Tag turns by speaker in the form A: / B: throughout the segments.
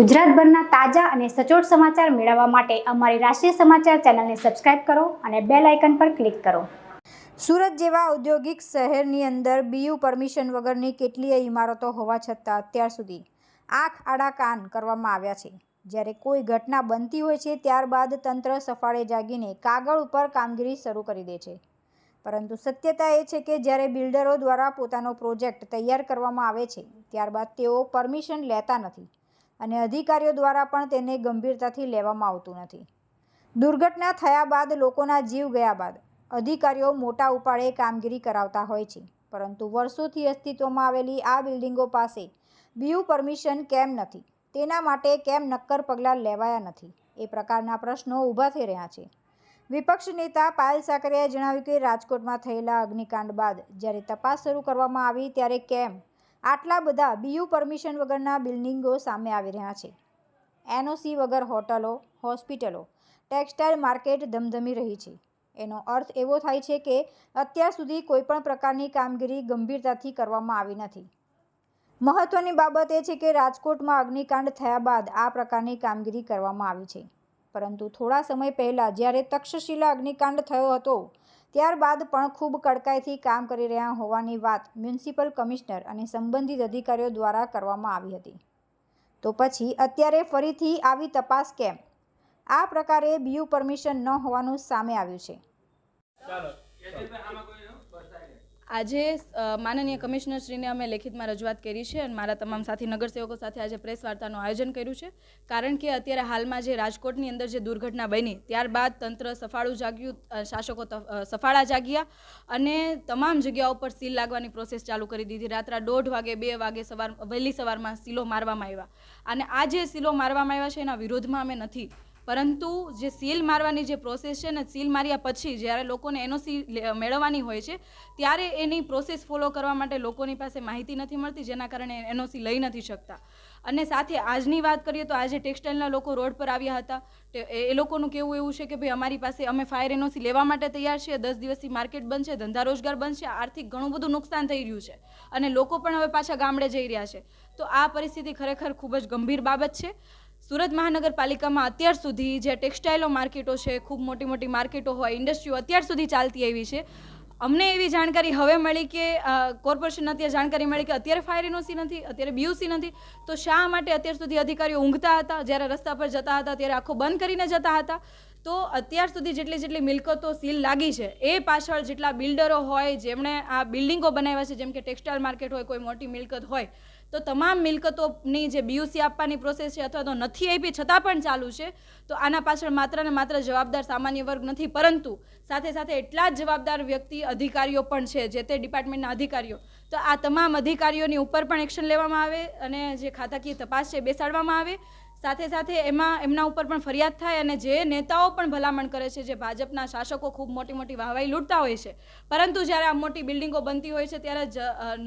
A: ગુજરાતભરના તાજા અને સચોટ સમાચાર મેળવવા માટે અમારી રાષ્ટ્રીય સમાચાર ચેનલને સબસ્ક્રાઇબ કરો અને બેલ આઇકન પર ક્લિક કરો.
B: સુરત જેવા ઔદ્યોગિક શહેરની અંદર બીયુ પરમિશન વગરની કેટલીય ઇમારતો હોવા છતાં અત્યાર સુધી આંખ આડા કાન કરવામાં આવ્યા છે. જ્યારે કોઈ ઘટના બનતી હોય છે ત્યારબાદ તંત્ર સફાળે જાગીને કાગળ ઉપર કામગીરી શરૂ કરી દે છે. પરંતુ સત્યતા એ છે કે જ્યારે બિલ્ડરો દ્વારા પોતાનો પ્રોજેક્ટ તૈયાર કરવામાં આવે છે, ત્યારબાદ તેઓ પરમિશન લેતા નથી. અને અધિકારીઓ દ્વારા પણ તેને ગંભીરતાથી લેવામાં આવતું નથી. દુર્ઘટના થયા બાદ લોકોના જીવ ગયા બાદ અધિકારીઓ મોટા ઉપાડે કામગીરી કરાવતા હોય છે, પરંતુ વર્ષોથી અસ્તિત્વમાં આવેલી આ બિલ્ડિંગો પાસે બીયુ પરમિશન કેમ નથી? તેના માટે કેમ નક્કર પગલાં લેવાયા નથી? એ પ્રકારના પ્રશ્નો ઊભા થઈ રહ્યા છે. વિપક્ષ નેતા પાયલ સાકરિયાએ જણાવ્યું કે, રાજકોટમાં થયેલા અગ્નિકાંડ બાદ જ્યારે તપાસ શરૂ કરવામાં આવી ત્યારે કેમ આટલા બધા બીયુ પરમિશન વગરના બિલ્ડિંગો સામે આવી રહ્યા છે. એનઓસી વગર હોટલો, હોસ્પિટલો, ટેક્સટાઇલ માર્કેટ ધમધમી રહી છે. એનો અર્થ એવો થાય છે કે અત્યાર સુધી કોઈપણ પ્રકારની કામગીરી ગંભીરતાથી કરવામાં આવી નથી. મહત્વની બાબત એ છે કે રાજકોટમાં અગ્નિકાંડ થયા બાદ આ પ્રકારની કામગીરી કરવામાં આવી છે. પરંતુ થોડા સમય પહેલાં જ્યારે તક્ષશિલા અગ્નિકાંડ થયો હતો, ત્યારબાદ પણ ખૂબ કડકાઈથી કામ કરી રહ્યા હોવાની વાત મ્યુનિસિપલ કમિશનર અને સંબંધિત અધિકારીઓ દ્વારા કરવામાં આવી હતી. તો પછી અત્યારે ફરીથી આવી તપાસ કેમ? આ પ્રકારે બીયુ પરમિશન ન હોવાનું સામે આવ્યું છે.
C: આજે માનનીય કમિશનરશ્રીને અમે લેખિતમાં રજૂઆત કરી છે અને મારા તમામ સાથી નગરસેવકો સાથે આજે પ્રેસ વાર્તાનું આયોજન કર્યું છે. કારણ કે અત્યારે હાલમાં જે રાજકોટની અંદર જે દુર્ઘટના બની, ત્યારબાદ તંત્ર સફાળું જાગ્યું શાસકો સફાળા જાગ્યા અને તમામ જગ્યાઓ પર સીલ લાગવાની પ્રોસેસ ચાલુ કરી દીધી. રાત્રા દોઢ વાગે, બે વાગે સવાર, વહેલી સવારમાં સીલો મારવામાં આવ્યા. અને આ જે સીલો મારવામાં આવ્યા છે, એના વિરોધમાં અમે નથી. પરંતુ જે સીલ મારવાની જે પ્રોસેસ છે ને સીલ માર્યા પછી જ્યારે લોકોને એનઓસી મેળવવાની હોય છે, ત્યારે એની પ્રોસેસ ફોલો કરવા માટે લોકોની પાસે માહિતી નથી મળતી, જેના કારણે એનઓસી લઈ નથી શકતા. અને સાથે આજની વાત કરીએ તો આજે ટેક્સટાઇલના લોકો રોડ પર આવ્યા હતા. એ લોકોનું કેવું એવું છે કે ભાઈ અમારી પાસે અમે ફાયર એનઓસી લેવા માટે તૈયાર છીએ, દસ દિવસથી માર્કેટ બંધ છે, ધંધા રોજગાર બંધ છે, આર્થિક ઘણું બધું નુકસાન થઈ રહ્યું છે અને લોકો પણ હવે પાછા ગામડે જઈ રહ્યા છે. તો આ પરિસ્થિતિ ખરેખર ખૂબ જ ગંભીર બાબત છે. સુરત મહાનગરપાલિકામાં અત્યાર સુધી જે ટેક્સટાઇલો માર્કેટો છે, ખૂબ મોટી મોટી માર્કેટો હોય, ઇન્ડસ્ટ્રીઓ અત્યાર સુધી ચાલતી આવી છે. અમને એવી જાણકારી હવે મળી કે કોર્પોરેશન અત્યારે જાણકારી મળી કે અત્યારે ફાયર એનઓસી નથી, અત્યારે બીયુસી નથી. તો શા માટે અત્યાર સુધી અધિકારીઓ ઊંઘતા હતા? જ્યારે રસ્તા પર જતા હતા, ત્યારે આખો બંધ કરીને જતા હતા? તો અત્યાર સુધી જેટલી જેટલી મિલકતો સીલ લાગી છે, એ પાછળ જેટલા બિલ્ડરો હોય, જેમણે આ બિલ્ડિંગો બનાવ્યા છે, જેમ કે ટેક્સટાઇલ માર્કેટ હોય, કોઈ મોટી મિલકત હોય, તો તમામ મિલકતોની જે બીયુસી આપવાની પ્રોસેસ છે અથવા તો નથી આપી, છતાં પણ ચાલુ છે, તો આના પાછળ માત્ર ને માત્ર જવાબદાર સામાન્ય વર્ગ નથી, પરંતુ સાથે સાથે એટલા જ જવાબદાર વ્યક્તિ અધિકારીઓ પણ છે, જે તે ડિપાર્ટમેન્ટના અધિકારીઓ. તો આ તમામ અધિકારીઓની ઉપર પણ એક્શન લેવામાં આવે અને જે ખાતાકીય તપાસ છે બેસાડવામાં આવે. સાથે સાથે એમાં એમના ઉપર પણ ફરિયાદ થાય અને જે નેતાઓ પણ ભલામણ કરે છે, જે ભાજપના શાસકો ખૂબ મોટી મોટી વાહવાઈ લૂંટતા હોય છે, પરંતુ જ્યારે આ મોટી બિલ્ડિંગો બનતી હોય છે ત્યારે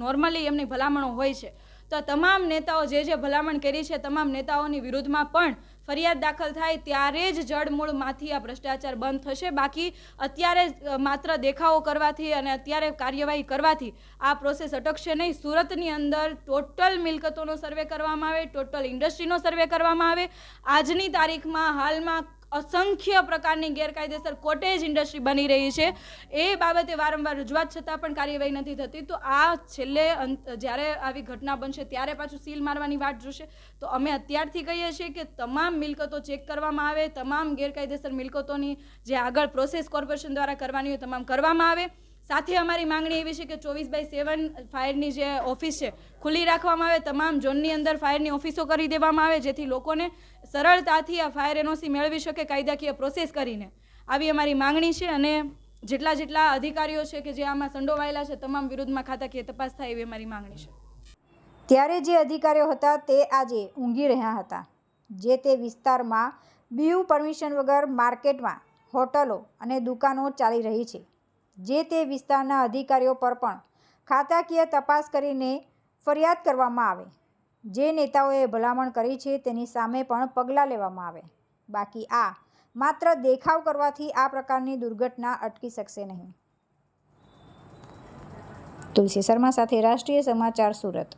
C: નોર્મલી એમની ભલામણો હોય છે. તો તમામ નેતાઓ જે જે ભલામણ કરી છે, તમામ નેતાઓની વિરુદ્ધમાં પણ ફરિયાદ દાખલ થાય ત્યારે જ જડમૂળમાંથી આ ભ્રષ્ટાચાર બંધ થશે. બાકી અત્યારે માત્ર દેખાવો કરવાથી અને અત્યારે કાર્યવાહી કરવાથી આ પ્રોસેસ અટકશે નહીં. સુરતની અંદર ટોટલ મિલકતોનો સર્વે કરવામાં આવે ટોટલ ઇન્ડસ્ટ્રીનો સર્વે કરવામાં આવે. આજની તારીખમાં હાલમાં અસંખ્ય પ્રકારની ગેરકાયદેસર કોટેજ ઇન્ડસ્ટ્રી બની રહી છે. એ બાબતે વારંવાર રજૂઆત છતાં પણ કાર્યવાહી નથી થતી. તો આ છેલ્લે જ્યારે આવી ઘટના બનશે ત્યારે પાછું સીલ મારવાની વાટ જોશે. તો અમે અત્યારથી કહીએ છીએ કે તમામ મિલકતો ચેક કરવામાં આવે, તમામ ગેરકાયદેસર મિલકતોની જે આગળ પ્રોસેસ કોર્પોરેશન દ્વારા કરવાની હોય, તમામ કરવામાં આવે. સાથે અમારી માંગણી એવી છે કે ચોવીસ બાય સેવન ફાયરની જે ઓફિસ છે, ખુલ્લી રાખવામાં આવે, તમામ ઝોનની અંદર ફાયરની ઓફિસો કરી દેવામાં આવે, જેથી લોકોને સરળતાથી આ ફાયર એનઓસી મેળવી શકે કાયદાકીય પ્રોસેસ કરીને. આવી અમારી માંગણી છે અને જેટલા જેટલા અધિકારીઓ છે કે જે આમાં સંડોવાયેલા છે, તમામ વિરુદ્ધમાં ખાતાકીય તપાસ થાય એવી અમારી માંગણી છે.
B: ત્યારે જે અધિકારીઓ હતા તે આજે ઊંઘી રહ્યા હતા, જે તે વિસ્તારમાં બીયુ પરમિશન વગર માર્કેટમાં હોટલો અને દુકાનો ચાલી રહી છે. જે તે વિસ્તારના અધિકારીઓ પર પણ ખાતાકીય તપાસ કરીને ફરિયાદ કરવામાં આવે. જે નેતાઓએ ભલામણ કરી છે તેની સામે પણ પગલાં લેવામાં આવે. બાકી આ માત્ર દેખાવ કરવાથી આ પ્રકારની દુર્ઘટના અટકી શકશે નહીં. તુલસી શર્મા સાથે રાષ્ટ્રીય સમાચાર સુરત.